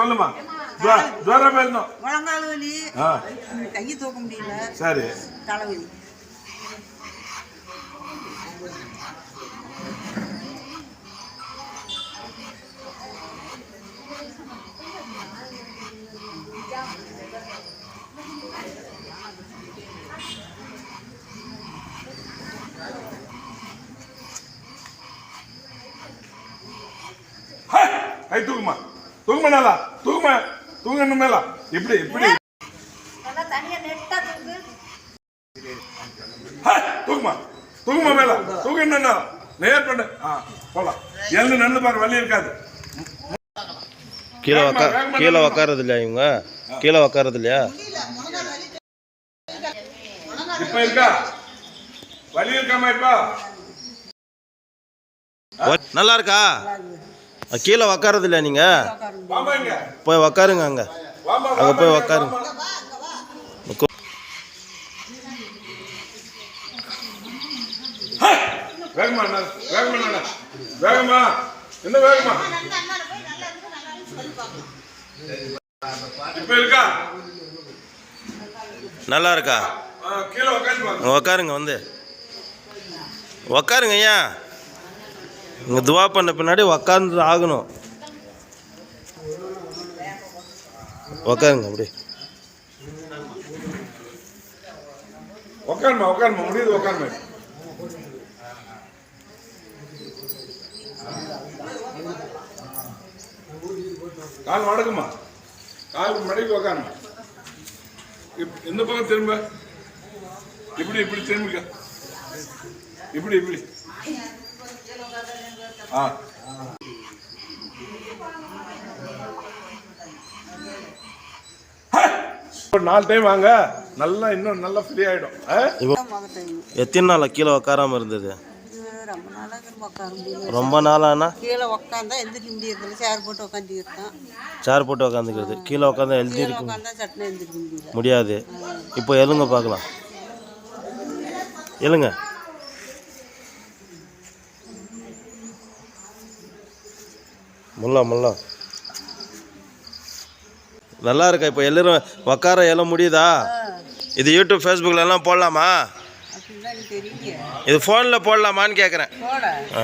சொல்லுமா. ஜுவரம் இருந்தோம் முழங்கால் வலி. ஆ. கை தூக்க முடியல. சரி. தலைவலி கை தூக்குமா? தூக்குமா தூங்க இன்னும் மேல. இப்படி இப்படி. தூக்குமா தூக்குமா மேல? தூங்க இன்னும் மேல. நேர் பண்ணு ஆ போலாம். எழுந்து நடந்து பாரு வலி இருக்காது. கீழே உக்கா கீழே உக்காரது இல்லையா இவங்க? கீழே உக்காரது இல்லையா? இப்ப இருக்கா? வலி இருக்காமா இப்ப? நல்லா இருக்கா? கீழே உக்காரது இல்லையா நீங்க? வாமா இங்க போய் உக்காருங்க அங்க. அங்க போய் உக்காருங்க. நல்லா இருக்கா? உக்காருங்க வந்து. உக்காருங்க ஐயா. இங்கே துவா பண்ண பின்னாடி உக்காந்து ஆகணும். உக்காருங்க அப்படி உக்காருமா உக்காருமா முடியுது உட்காருமா கால் வடக்குமா கால் மடக்கி உக்காருமா. இப்- இந்த பக்கம் திரும்ப? இப்படி இப்படி திரும்பிக்க. இப்படி இப்படி. ஆ. ஒரு நாலு டைம் வாங்க. நல்லா இன்னும் நல்லா ஃப்ரீ ஆயிடும். ஆ? இப்போ முகத்தையும் எத்தனை நாளா கீழே உக்காராம இருந்தது? இது ரொம்ப நாளாக நாளானா? கீழே உட்காந்தா முடியறதில்ல. சேர் போட்டு உட்காந்துக்கிட்டான் சேர் போட்டு உக்காந்துக்கிறது. கீழே உட்காந்து முடியல. முடியாது. இப்போ எழுங்க பார்க்கலாம். எழுங்க. முல்லா முல்லா. நல்லா இருக்கா? இப்போ எல்லாரும் உக்கார எழ முடியுதா? இது யூடியூப் ஃபேஸ்புக்கில் எல்லாம் போடலாமா? இது ஃபோனில் போடலாமான்னு கேட்குறேன் போட. ஆ.